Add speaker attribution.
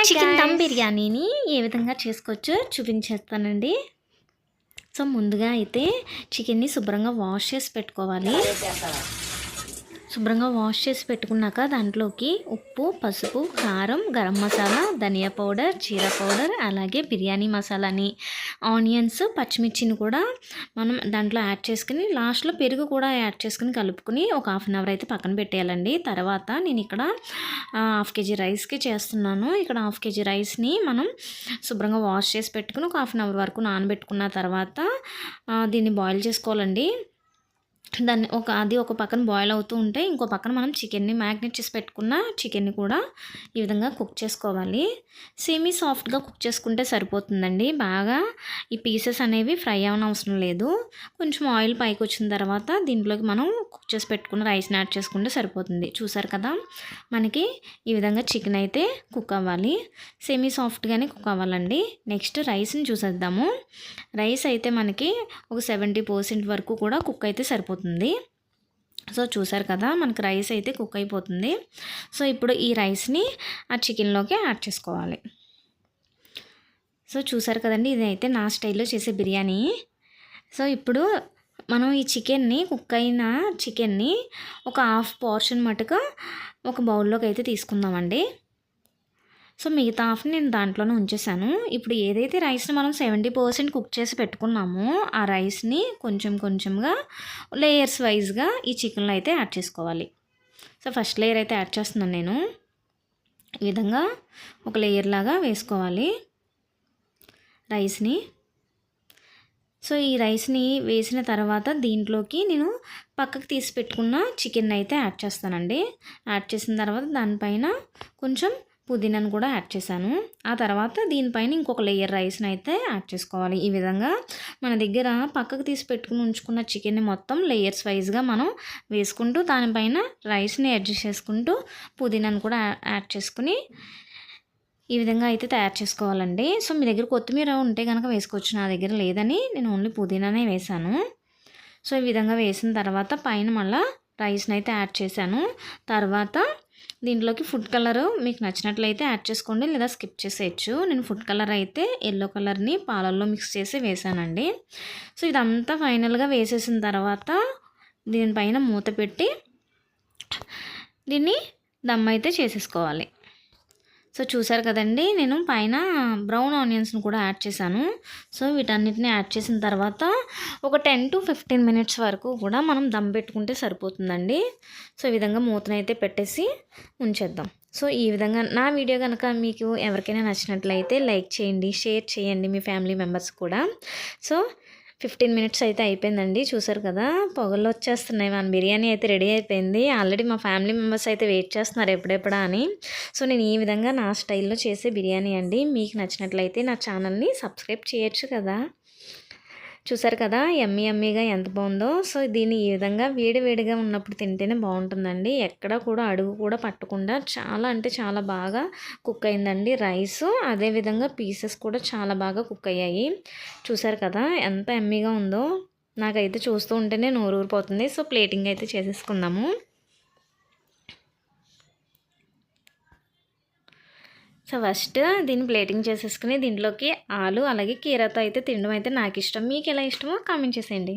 Speaker 1: Chicken dum. బిర్యానీని ఏ విధంగా చేసుకోవచ్చో చూపించేస్తానండి. సో ముందుగా అయితే చికెన్ని శుభ్రంగా వాష్ చేసి పెట్టుకోవాలి. శుభ్రంగా వాష్ చేసి పెట్టుకున్నాక దాంట్లోకి ఉప్పు పసుపు కారం గరం మసాలా ధనియా పౌడర్ జీరా పౌడర్ అలాగే బిర్యానీ మసాలాని ఆనియన్స్ పచ్చిమిర్చిని కూడా మనం దాంట్లో యాడ్ చేసుకుని లాస్ట్లో పెరుగు కూడా యాడ్ చేసుకుని కలుపుకుని ఒక హాఫ్ అన్ అవర్ అయితే పక్కన పెట్టేయాలండి. తర్వాత నేను ఇక్కడ హాఫ్ కేజీ రైస్కి చేస్తున్నాను. ఇక్కడ హాఫ్ కేజీ రైస్ని మనం శుభ్రంగా వాష్ చేసి పెట్టుకుని ఒక హాఫ్ అన్ అవర్ వరకు నానబెట్టుకున్న తర్వాత దీన్ని బాయిల్ చేసుకోవాలండి. దాన్ని ఒక అది ఒక పక్కన బాయిల్ అవుతూ ఉంటే ఇంకో పక్కన మనం చికెన్ని మ్యాగ్నెట్ చేసి పెట్టుకున్న చికెన్ని కూడా ఈ విధంగా కుక్ చేసుకోవాలి. సేమీ సాఫ్ట్గా కుక్ చేసుకుంటే సరిపోతుందండి. బాగా ఈ పీసెస్ అనేవి ఫ్రై అవ్వని అవసరం లేదు. కొంచెం ఆయిల్ పైకి వచ్చిన తర్వాత దీంట్లోకి మనం కుక్ చేసి పెట్టుకున్న రైస్ని యాడ్ చేసుకుంటే సరిపోతుంది. చూసారు కదా? మనకి ఈ విధంగా చికెన్ అయితే కుక్ అవ్వాలి. సేమీ సాఫ్ట్గానే కుక్ అవ్వాలండి. నెక్స్ట్ రైస్ని చూసేద్దాము. రైస్ అయితే మనకి ఒక సెవెంటీ పర్సెంట్ వరకు కూడా కుక్ అయితే సరిపోతుంది. సో చూసారు కదా మనకి రైస్ అయితే కుక్ అయిపోతుంది. సో ఇప్పుడు ఈ రైస్ని ఆ చికెన్లోకి యాడ్ చేసుకోవాలి. సో చూసారు కదండి ఇది అయితే నా స్టైల్లో చేసే బిర్యానీ. సో ఇప్పుడు మనం ఈ చికెన్ని కుక్ అయిన చికెన్ని ఒక హాఫ్ పోర్షన్ మటుకు ఒక బౌల్లోకి అయితే తీసుకుందామండి. సో మిగతా హాఫ్ నేను దాంట్లోనే ఉంచేసాను ఇప్పుడు ఏదైతే రైస్ని మనం సెవెంటీ పర్సెంట్ కుక్ చేసి పెట్టుకున్నామో ఆ రైస్ని కొంచెం కొంచెంగా లేయర్స్ వైజ్గా ఈ చికెన్లో అయితే యాడ్ చేసుకోవాలి. సో ఫస్ట్ లేయర్ అయితే యాడ్ చేస్తున్నాను నేను. ఈ విధంగా ఒక లేయర్ లాగా వేసుకోవాలి రైస్ని. సో ఈ రైస్ని వేసిన తర్వాత దీంట్లోకి నేను పక్కకు తీసి పెట్టుకున్న చికెన్ అయితే యాడ్ చేస్తానండి. యాడ్ చేసిన తర్వాత దానిపైన కొంచెం పుదీనాను కూడా యాడ్ చేశాను. ఆ తర్వాత దీనిపైన ఇంకొక లేయర్ రైస్ని అయితే యాడ్ చేసుకోవాలి. ఈ విధంగా మన దగ్గర పక్కకు తీసి పెట్టుకుని ఉంచుకున్న చికెన్ని మొత్తం లేయర్స్ వైజ్గా మనం వేసుకుంటూ దానిపైన రైస్ని అడ్జస్ట్ చేసుకుంటూ పుదీనాను కూడా యాడ్ చేసుకుని ఈ విధంగా అయితే తయారు చేసుకోవాలండి. సో మీ దగ్గర కొత్తిమీర ఉంటే కనుక వేసుకోవచ్చు. నా దగ్గర లేదని నేను ఓన్లీ పుదీనానే వేశాను. సో ఈ విధంగా వేసిన తర్వాత పైన మళ్ళీ రైస్ని అయితే యాడ్ చేశాను. తర్వాత దీంట్లోకి ఫుడ్ కలర్ మీకు నచ్చినట్లయితే యాడ్ చేసుకోండి లేదా స్కిప్ చేసేయచ్చు. నేను ఫుడ్ కలర్ అయితే ఎల్లో కలర్ని పాలల్లో మిక్స్ చేసి వేసానండి. సో ఇదంతా ఫైనల్గా వేసేసిన తర్వాత దీనిపైన మూత పెట్టి దీన్ని దమ్ అయితే చేసేసుకోవాలి. సో చూసారు కదండి నేను పైన బ్రౌన్ ఆనియన్స్ని కూడా యాడ్ చేశాను. సో వీటన్నిటిని యాడ్ చేసిన తర్వాత ఒక టెన్ టు ఫిఫ్టీన్ మినిట్స్ వరకు కూడా మనం దమ్ పెట్టుకుంటే సరిపోతుందండి. సో ఈ విధంగా మూతనైతే పెట్టేసి ఉంచేద్దాం. సో ఈ విధంగా నా వీడియో కనుక మీకు ఎవరికైనా నచ్చినట్లయితే లైక్ చేయండి షేర్ చేయండి మీ ఫ్యామిలీ మెంబర్స్ కూడా. సో ఫిఫ్టీన్ మినిట్స్ అయితే అయిపోయిందండి చూసారు కదా? పొగలు వచ్చేస్తున్నాయి మన బిర్యానీ అయితే రెడీ అయిపోయింది. ఆల్రెడీ మా ఫ్యామిలీ మెంబర్స్ అయితే వెయిట్ చేస్తున్నారు ఎప్పుడెప్పుడా అని. సో నేను ఈ విధంగా నా స్టైల్లో చేసే బిర్యానీ అండి. మీకు నచ్చినట్లయితే నా ఛానల్ని సబ్స్క్రైబ్ చేయొచ్చు కదా? చూసారు కదా ఎమ్మి ఎమ్మీగా ఎంత బాగుందో. సో దీన్ని ఈ విధంగా వేడి వేడిగా ఉన్నప్పుడు తింటేనే బాగుంటుందండి. ఎక్కడ కూడా అడుగు కూడా పట్టకుండా చాలా అంటే చాలా బాగా కుక్ అయిందండి రైస్. అదేవిధంగా పీసెస్ కూడా చాలా బాగా కుక్ అయ్యాయి. చూసారు కదా ఎంత ఎమ్మీగా ఉందో. నాకైతే చూస్తూ ఉంటేనే నోరు ఊరిపోతుంది సో ప్లేటింగ్ అయితే చేసేసుకుందాము. సో ఫస్ట్ దీన్ని ప్లేటింగ్ చేసేసుకుని దీంట్లోకి ఆలు అలాగే కీరాతో అయితే తినడం అయితే నాకు ఇష్టం. మీకు ఎలా ఇష్టమో కామెంట్ చేసేయండి.